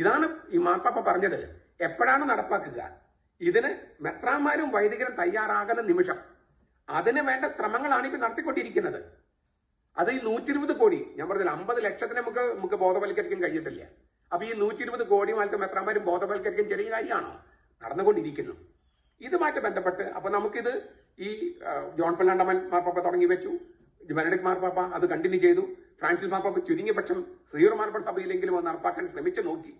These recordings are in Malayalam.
ഇതാണ് ഈ മാർപ്പാപ്പ പറഞ്ഞത്. എപ്പോഴാണ് നടപ്പാക്കുക? ഇതിന് മെത്രാന്മാരും വൈദികരും തയ്യാറാകുന്ന നിമിഷം. അതിന് വേണ്ട ശ്രമങ്ങളാണ് ഇപ്പൊ നടത്തിക്കൊണ്ടിരിക്കുന്നത്. അത് ഈ നൂറ്റി ഇരുപത് കോടി ഞാൻ പറഞ്ഞില്ല അമ്പത് ലക്ഷത്തിന് നമുക്ക് നമുക്ക് ബോധവൽക്കരിക്കാൻ കഴിഞ്ഞിട്ടില്ല. അപ്പൊ ഈ നൂറ്റി ഇരുപത് കോടി മാലത്തെ മെത്രാന്മാരും ബോധവൽക്കരിക്കാൻ ചെറിയ കാര്യമാണോ? നടന്നുകൊണ്ടിരിക്കുന്നു. ഇതുമായിട്ട് ബന്ധപ്പെട്ട് അപ്പൊ നമുക്കിത് ഈ ജോൺ പെല്ലാണ്ടമൻ മാർപ്പാപ്പ തുടങ്ങി വെച്ചു. ബെനഡിക് മാർപ്പാപ്പ അത് കണ്ടിന്യൂ ചെയ്തു. ഫ്രാൻസിസ് മാർപ്പാപ്പ ചുരുങ്ങിയ പക്ഷം സീറോ മാർപ്പാപ്പ സഭയിലെങ്കിലും അത് നടപ്പാക്കാൻ ശ്രമിച്ചു നോക്കി.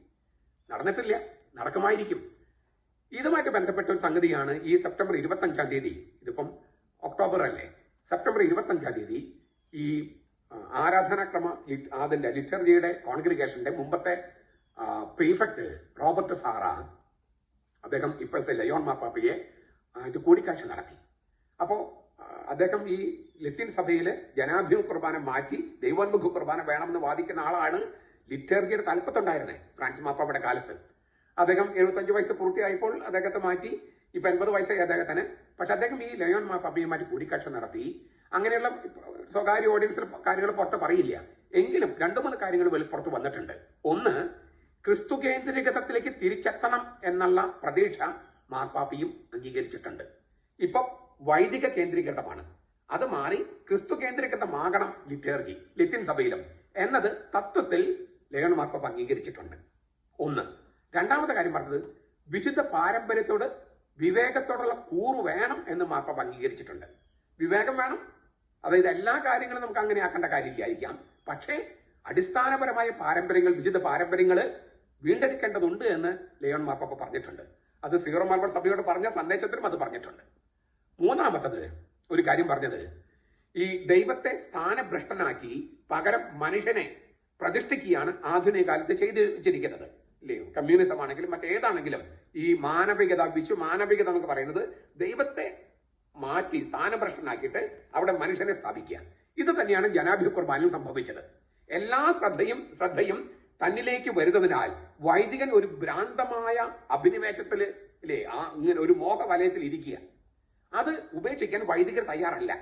നടന്നിട്ടില്ല. നടക്കുമായിരിക്കും. ഇതുമായിട്ട് ബന്ധപ്പെട്ട ഒരു സംഗതിയാണ് ഈ സെപ്റ്റംബർ ഇരുപത്തി അഞ്ചാം തീയതി. ഇതിപ്പം ഒക്ടോബർ അല്ലേ? സെപ്റ്റംബർ ഇരുപത്തി അഞ്ചാം തീയതി ഈ ആരാധനാക്രമ അതിന്റെ ലിറ്റർജിയുടെ കോൺഗ്രിഗേഷന്റെ മുമ്പത്തെ പ്രീഫക്ട് റോബർട്ട് സാറ അദ്ദേഹം ഇപ്പോഴത്തെ ലയോൺ മാപ്പാപ്പയെ കൂടിക്കാഴ്ച നടത്തി. അപ്പോ അദ്ദേഹം ഈ ലത്തീൻ സഭയിൽ ജനാഭിമുഖ കുർബാന മാറ്റി ദൈവോന്മുഖ കുർബാന വേണമെന്ന് വാദിക്കുന്ന ആളാണ് ലിറ്റർജിയുടെ തലപ്പത്തുണ്ടായിരുന്നേ ഫ്രാൻസ് മാപ്പാപ്പയുടെ കാലത്ത്. അദ്ദേഹം എഴുപത്തഞ്ച് വയസ്സ് പൂർത്തിയായപ്പോൾ അദ്ദേഹത്തെ മാറ്റി ഇപ്പൊ എൺപത് വയസ്സായി അദ്ദേഹത്തിന്. പക്ഷെ അദ്ദേഹം ഈ ലയോൺ മാപ്പാപ്പയുമായിട്ട് കൂടിക്കാഴ്ച നടത്തി. അങ്ങനെയുള്ള സ്വകാര്യ ഓഡിയൻസിൽ കാര്യങ്ങൾ പുറത്ത് പറയില്ല. എങ്കിലും രണ്ടു മൂന്ന് കാര്യങ്ങൾ വെളിപ്പുറത്ത് വന്നിട്ടുണ്ട്. ഒന്ന് ക്രിസ്തു കേന്ദ്രീകൃതത്തിലേക്ക് തിരിച്ചെത്തണം എന്നുള്ള പ്രതീക്ഷ മാർപ്പാപ്പിയും അംഗീകരിച്ചിട്ടുണ്ട്. ഇപ്പൊ വൈദിക കേന്ദ്രീകൃതമാണ്. അത് മാറി ക്രിസ്തു കേന്ദ്രീകൃതമാകണം ലിറ്റേർജി ലിത്തിൻ സഭയിലും. എന്നത് തത്വത്തിൽ ലേഖന അംഗീകരിച്ചിട്ടുണ്ട്. ഒന്ന്. രണ്ടാമത്തെ കാര്യം പറഞ്ഞത് വിശുദ്ധ പാരമ്പര്യത്തോട് വിവേകത്തോടുള്ള കൂറ് വേണം എന്ന് മാർപ്പാപ്പ അംഗീകരിച്ചിട്ടുണ്ട്. വിവേകം വേണം. അതായത് എല്ലാ കാര്യങ്ങളും നമുക്ക് അങ്ങനെ ആക്കേണ്ട കാര്യമില്ലായിരിക്കാം പക്ഷേ അടിസ്ഥാനപരമായ പാരമ്പര്യങ്ങൾ വിശുദ്ധ പാരമ്പര്യങ്ങൾ വീണ്ടെടുക്കേണ്ടതുണ്ട് എന്ന് ലിയോൺ മാർപ്പാപ്പ പറഞ്ഞിട്ടുണ്ട്. അത് സീറോ മാർബർ സഭയോട് പറഞ്ഞ സന്ദേശത്തിലും അത് പറഞ്ഞിട്ടുണ്ട്. മൂന്നാമത്തത് ഒരു കാര്യം പറഞ്ഞത് ഈ ദൈവത്തെ സ്ഥാനഭ്രഷ്ടനാക്കി പകരം മനുഷ്യനെ പ്രതിഷ്ഠിക്കുകയാണ് ആധുനിക കാലത്ത് ചെയ്തു വെച്ചിരിക്കുന്നത് ഇല്ലയോ കമ്മ്യൂണിസം ആണെങ്കിലും മറ്റേതാണെങ്കിലും ഈ മാനവികത വിശു മാനവികത എന്നൊക്കെ പറയുന്നത് ദൈവത്തെ മാറ്റി സ്ഥാനഭ്രഷ്ടനാക്കിയിട്ട് അവിടെ മനുഷ്യനെ സ്ഥാപിക്കുക. ഇത് തന്നെയാണ് ജനാഭി കുർബാനിൽ സംഭവിച്ചത്. എല്ലാ ശ്രദ്ധയും ശ്രദ്ധയും തന്നിലേക്ക് വരുന്നതിനാൽ വൈദികൻ ഒരു ഭ്രാന്തമായ അഭിനിവേശത്തിൽ അല്ലേ ആ ഇങ്ങനെ ഒരു മോഹവലയത്തിൽ ഇരിക്കുക. അത് ഉപേക്ഷിക്കാൻ വൈദികർ തയ്യാറല്ല.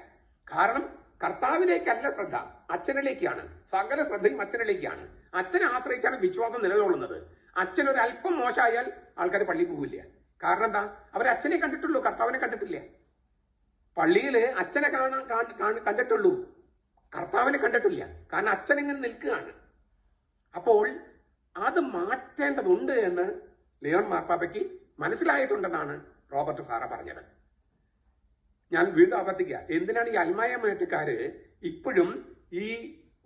കാരണം കർത്താവിലേക്കല്ല ശ്രദ്ധ അച്ഛനിലേക്കാണ്. സകല ശ്രദ്ധയും അച്ഛനിലേക്കാണ്. അച്ഛനെ ആശ്രയിച്ചാണ് വിശ്വാസം നിലകൊള്ളുന്നത്. അച്ഛൻ ഒരു അല്പം മോശമായാൽ ആൾക്കാർ പള്ളി പോകില്ല കാരണം എന്താ? അവർ അച്ഛനെ കണ്ടിട്ടുള്ളൂ കർത്താവിനെ കണ്ടിട്ടില്ല. പള്ളിയിൽ അച്ഛനെ കാണാൻ കാണ്- കാണ്- കണ്ടിട്ടുള്ളൂ. കർത്താവിനെ കണ്ടിട്ടില്ല. കാരണം അച്ഛൻ ഇങ്ങനെ നിൽക്കുകയാണ്. അപ്പോൾ അത് മാറ്റേണ്ടതുണ്ട് എന്ന് ലിയോൺ മാർപ്പാപ്പയ്ക്ക് മനസ്സിലായിട്ടുണ്ടെന്നാണ് റോബർട്ട് സാറ പറഞ്ഞത്. ഞാൻ വീണ്ടും ആവർത്തിക്കുക. എന്തിനാണ് ഈ അൽമായ മേറ്റുകാര് ഇപ്പോഴും ഈ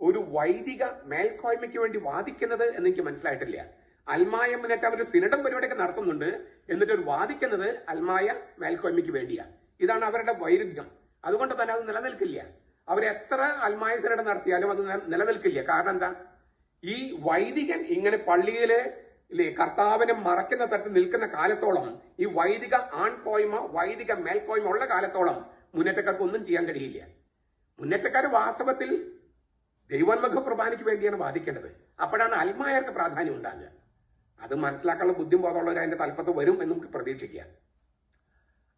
ഒരു വൈദിക മേൽക്കോയ്മയ്ക്ക് വേണ്ടി വാദിക്കുന്നത് എന്ന് എനിക്ക് മനസ്സിലായിട്ടില്ല. അൽമായ മുന്നേറ്റ് അവർ സിനഡം പരിപാടിയൊക്കെ നടത്തുന്നുണ്ട് എന്നിട്ട് ഒരു വാദിക്കുന്നത് അൽമായ മേൽക്കോയ്മയ്ക്ക് വേണ്ടിയാ. ഇതാണ് അവരുടെ വൈരുദ്ധ്യം. അതുകൊണ്ട് തന്നെ അത് നിലനിൽക്കില്ല. അവർ എത്ര അൽമായ സിനഡം നടത്തിയാലും അത് നിലനിൽക്കില്ല. കാരണം എന്താ? ഈ വൈദികൻ ഇങ്ങനെ പള്ളിയിൽ ഇല്ലേ കർത്താവിനെ മറക്കുന്ന തട്ട് നിൽക്കുന്ന കാലത്തോളം ഈ വൈദിക ആൺകോയ്മ വൈദിക മേൽക്കോയ്മ ഉള്ള കാലത്തോളം മുന്നേറ്റക്കാർക്ക് ഒന്നും ചെയ്യാൻ കഴിയില്ല. മുന്നേറ്റക്കാർ വാസ്തവത്തിൽ ദൈവോന്മുഖ കുർബാനയ്ക്ക് വേണ്ടിയാണ് വാദിക്കേണ്ടത്. അപ്പോഴാണ് അൽമായർക്ക് പ്രാധാന്യം ഉണ്ടാകുക. അത് മനസ്സിലാക്കാനുള്ള ബുദ്ധിമുട്ടുള്ളവർ അതിന്റെ തലപ്പത്ത് വരും എന്ന് നമുക്ക് പ്രതീക്ഷിക്കാം.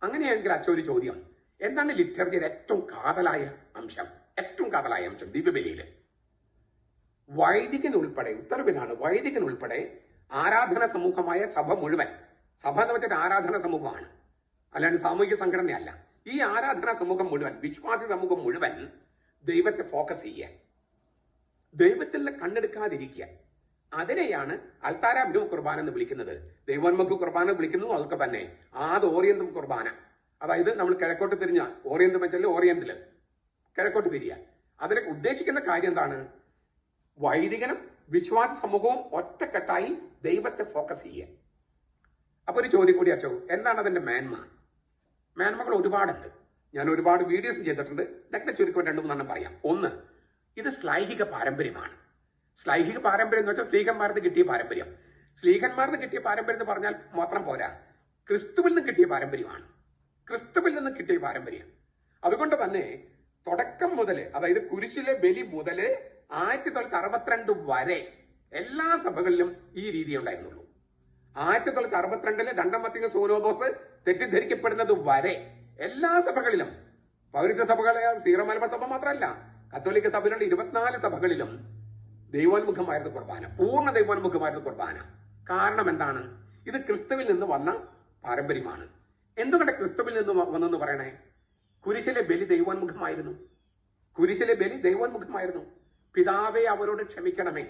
അങ്ങനെയാണെങ്കിൽ അച്ഛ ഒരു ചോദ്യം. എന്താണ് ലിറ്റർജിയുടെ ഏറ്റവും കാതലായ അംശം? ഏറ്റവും കാതലായ അംശം ദിവ്യബലിയിൽ വൈദികൻ ഉൾപ്പെടെ ഉത്തരവിതാണ് വൈദികൻ ഉൾപ്പെടെ ആരാധന സമൂഹമായ സഭ മുഴുവൻ. സഭ എന്ന് വെച്ചാൽ ആരാധന സമൂഹമാണ്. അല്ലാണ്ട് സാമൂഹിക സംഘടനയല്ല. ഈ ആരാധന സമൂഹം മുഴുവൻ വിശ്വാസി സമൂഹം മുഴുവൻ ദൈവത്തെ ഫോക്കസ് ചെയ്യുക. ദൈവത്തിൽ കണ്ണെടുക്കാതിരിക്കുക. അതിനെയാണ് അൽത്താരാഭിമുഖ കുർബാന എന്ന് വിളിക്കുന്നത്. ദൈവോന്മുഖ കുർബാന വിളിക്കുന്നു അതൊക്കെ തന്നെ. ആദ്യ ഓറിയന്റം കുർബാന. അതായത് നമ്മൾ കിഴക്കോട്ട് തിരിഞ്ഞ ഓറിയന്റം വെച്ചാൽ ഓറിയന്റിൽ. കിഴക്കോട്ട് തിരിയ. അതിനെ ഉദ്ദേശിക്കുന്ന കാര്യം എന്താണ്? വൈദികനും വിശ്വാസ സമൂഹവും ഒറ്റക്കെട്ടായി ദൈവത്തെ ഫോക്കസ് ചെയ്യുക അപ്പൊ ഒരു ചോദ്യം കൂടി അച്ചോ എന്താണ് അതിന്റെ മേന്മ? മേന്മകൾ ഒരുപാടുണ്ട്. ഞാൻ ഒരുപാട് വീഡിയോസ് ചെയ്തിട്ടുണ്ട്. ലഗ്ന ചുരുക്കം രണ്ടു മൂന്നെണ്ണം പറയാം. ഒന്ന് ഇത് ശ്ലൈഹിക പാരമ്പര്യമാണ്. ശ്ലൈഹിക പാരമ്പര്യം എന്ന് വെച്ചാൽ സ്ത്രീകന്മാർന്ന് കിട്ടിയ പാരമ്പര്യം. സ്ത്രീകന്മാർന്ന് കിട്ടിയ പാരമ്പര്യം എന്ന് പറഞ്ഞാൽ മാത്രം പോരാ. ക്രിസ്തുവിൽ നിന്ന് കിട്ടിയ പാരമ്പര്യമാണ്. ക്രിസ്തുവിൽ നിന്ന് കിട്ടിയ പാരമ്പര്യം. അതുകൊണ്ട് തന്നെ തുടക്കം മുതൽ അതായത് കുരിശിലെ ബലി മുതൽ ആയിരത്തി തൊള്ളായിരത്തി അറുപത്തിരണ്ട് വരെ എല്ലാ സഭകളിലും ഈ രീതി ഉണ്ടായിരുന്നുള്ളൂ. ആയിരത്തി തൊള്ളായിരത്തി അറുപത്തിരണ്ടിൽ രണ്ടാം മത്തിക സൂനോദോസ് തെറ്റിദ്ധരിക്കപ്പെടുന്നത് വരെ എല്ലാ സഭകളിലും പൗരത്വ സഭകളെ സീറോ സഭ മാത്രമല്ല കത്തോലിക്ക സഭയിലുള്ള ഇരുപത്തിനാല് സഭകളിലും ദൈവോന്മുഖമായിരുന്നു കുർബാന പൂർണ ദൈവോന്മുഖമായിരുന്നു കുർബാന. കാരണം എന്താണ്? ഇത് ക്രിസ്തുവിൽ നിന്ന് വന്ന പാരമ്പര്യമാണ്. എന്തുകൊണ്ട് ക്രിസ്തുവിൽ നിന്ന് വന്നെന്ന് പറയണേ? കുരിശിലെ ബലി ദൈവോന്മുഖമായിരുന്നു. കുരിശിലെ ബലി ദൈവോന്മുഖമായിരുന്നു. പിതാവെ അവരോട് ക്ഷമിക്കണമേ.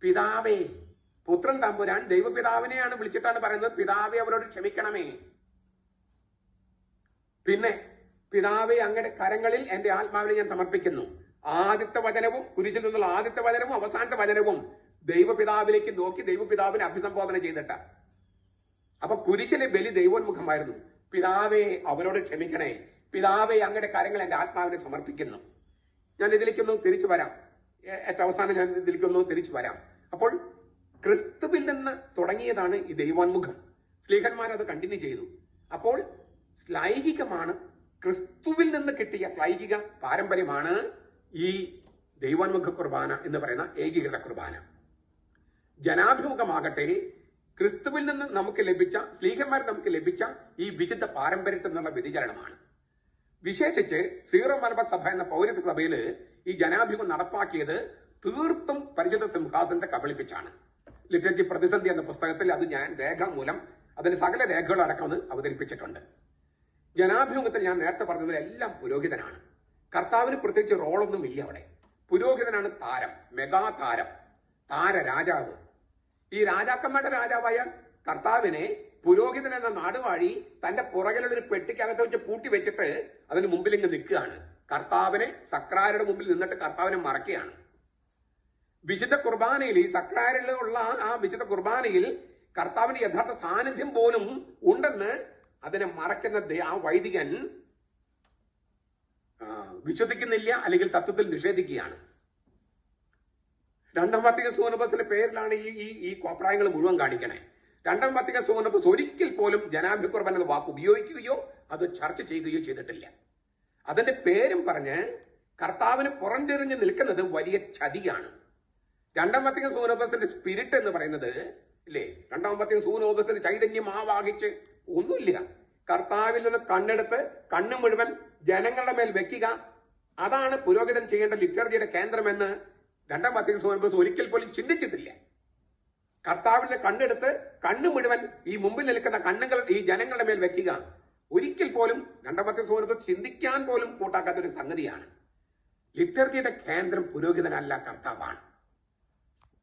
പിതാവേ പുത്രൻ തമ്പുരാൻ ദൈവപിതാവിനെയാണ് വിളിച്ചിട്ടാണ് പറയുന്നത്. പിതാവെ അവരോട് ക്ഷമിക്കണമേ. പിന്നെ പിതാവെ അങ്ങയുടെ കരങ്ങളിൽ എന്റെ ആത്മാവിനെ ഞാൻ സമർപ്പിക്കുന്നു. ആദ്യത്തെ വചനവും കുരിശിൽ നിന്നുള്ള ആദ്യത്തെ വചനവും അവസാനത്തെ വചനവും ദൈവപിതാവിലേക്ക് നോക്കി ദൈവപിതാവിനെ അഭിസംബോധന ചെയ്തിട്ട. അപ്പൊ കുരിശിലെ ബലി ദൈവോന്മുഖമായിരുന്നു. പിതാവെ അവരോട് ക്ഷമിക്കണേ. പിതാവെ അങ്ങയുടെ കരങ്ങൾ എന്റെ ആത്മാവിനെ സമർപ്പിക്കുന്നു. ഞാൻ ഇതിലേക്കൊന്നും തിരിച്ചു വരാം. ഏറ്റവും അവസാനം ഞാൻ ഇതിലേക്കൊന്ന് തിരിച്ചു വരാം. അപ്പോൾ ക്രിസ്തുവിൽ നിന്ന് തുടങ്ങിയതാണ് ഈ ദൈവാൻമുഖം സ്ലീഹന്മാർ അത് കണ്ടിന്യൂ ചെയ്തു. അപ്പോൾ ശ്ലൈഹികമാണ് ക്രിസ്തുവിൽ നിന്ന് കിട്ടിയ ശ്ലൈഹിക പാരമ്പര്യമാണ് ഈ ദൈവാന്മുഖ കുർബാന എന്ന് പറയുന്ന ഏകീകൃത കുർബാന. ജനാഭിമുഖമാകട്ടെ ക്രിസ്തുവിൽ നിന്ന് നമുക്ക് ലഭിച്ച സ്ലീഹന്മാർ നമുക്ക് ലഭിച്ച ഈ വിശുദ്ധ പാരമ്പര്യത്തിൽ നിന്നുള്ള വ്യതിചരണമാണ് വിശേഷിച്ച് സീറോ മലബാർ സഭ എന്ന പൗരത്വ സഭയിൽ ഈ ജനാഭിമുഖം നടപ്പാക്കിയത് തീർത്തും പരിശുദ്ധ സിംഹാസനത്തെ കബളിപ്പിച്ചാണ്. ലിറ്ററേച്ചർ പ്രതിസന്ധി എന്ന പുസ്തകത്തിൽ അത് ഞാൻ രേഖാമൂലം അതിന് സകല രേഖകളടക്കം അത് അവതരിപ്പിച്ചിട്ടുണ്ട്. ജനാഭിമുഖത്തിൽ ഞാൻ നേരത്തെ പറഞ്ഞതിൽ എല്ലാം പുരോഹിതനാണ്. കർത്താവിന് പ്രത്യേകിച്ച് റോളൊന്നും ഇല്ല അവിടെ. പുരോഹിതനാണ് താരം മെഗാ താരം താര രാജാവ് ഈ രാജാക്കന്മാരുടെ രാജാവായ കർത്താവിനെ പുരോഹിതൻ എന്ന നാടുവാഴി തന്റെ പുറകിലുള്ള ഒരു പെട്ടിക്കകത്ത് വെച്ച് പൂട്ടി വെച്ചിട്ട് അതിന് മുമ്പിൽ ഇങ്ങ് നിൽക്കുകയാണ്. കർത്താവിനെ സക്രാരുടെ മുമ്പിൽ നിന്നിട്ട് കർത്താവിനെ മറക്കുകയാണ്. വിശുദ്ധ കുർബാനയിൽ ഈ സക്രാരിലുള്ള ആ വിശുദ്ധ കുർബാനയിൽ കർത്താവിന്റെ യഥാർത്ഥ സാന്നിധ്യം പോലും ഉണ്ടെന്ന് അതിനെ മറക്കുന്ന ആ വൈദികൻ വിശ്വസിക്കുന്നില്ല അല്ലെങ്കിൽ തത്വത്തിൽ നിഷേധിക്കുകയാണ്. രണ്ടാം പത്തിക സൂനബത്തിന്റെ പേരിലാണ് ഈ ഈ ഈ കോപ്രായങ്ങൾ മുഴുവൻ കാണിക്കണേ. രണ്ടാം പത്തിക സൂനബസ് ഒരിക്കൽ പോലും ജനാഭിക്കുർബൻ എന്ന വാക്ക് ഉപയോഗിക്കുകയോ അത് ചർച്ച ചെയ്യുകയോ ചെയ്തിട്ടില്ല. അതിന്റെ പേരും പറഞ്ഞ് കർത്താവിന് പുറംചെറിഞ്ഞ് നിൽക്കുന്നത് വലിയ ചതിയാണ്. രണ്ടാം പത്തിക സൂനോപത്തിന്റെ സ്പിരിറ്റ് എന്ന് പറയുന്നത് ഇല്ലേ? രണ്ടാം പത്തിക സൂനോപത്തിന്റെ ചൈതന്യം ആവാഹിച്ച് ഒന്നുമില്ല. കർത്താവിൽ നിന്ന് കണ്ണെടുത്ത് കണ്ണു മുഴുവൻ ജനങ്ങളുടെ മേൽ വെക്കുക. അതാണ് പുരോഹിതൻ ചെയ്യേണ്ട ലിറ്റർജിയുടെ കേന്ദ്രമെന്ന് രണ്ടാം പത്തിക സൂനോപസ് ഒരിക്കൽ പോലും ചിന്തിച്ചിട്ടില്ല. കർത്താവിന്റെ കണ്ണെടുത്ത് കണ്ണു മുഴുവൻ ഈ മുമ്പിൽ നിൽക്കുന്ന കണ്ണുകൾ ഈ ജനങ്ങളുടെ മേൽ വെക്കുക. ഒരിക്കൽ പോലും രണ്ടാം സുഹൃത്ത് ചിന്തിക്കാൻ പോലും കൂട്ടാക്കാത്ത ഒരു സംഗതിയാണ്. ലിറ്റർജിയുടെ കേന്ദ്രം പുരോഹിതനല്ല കർത്താവാണ്.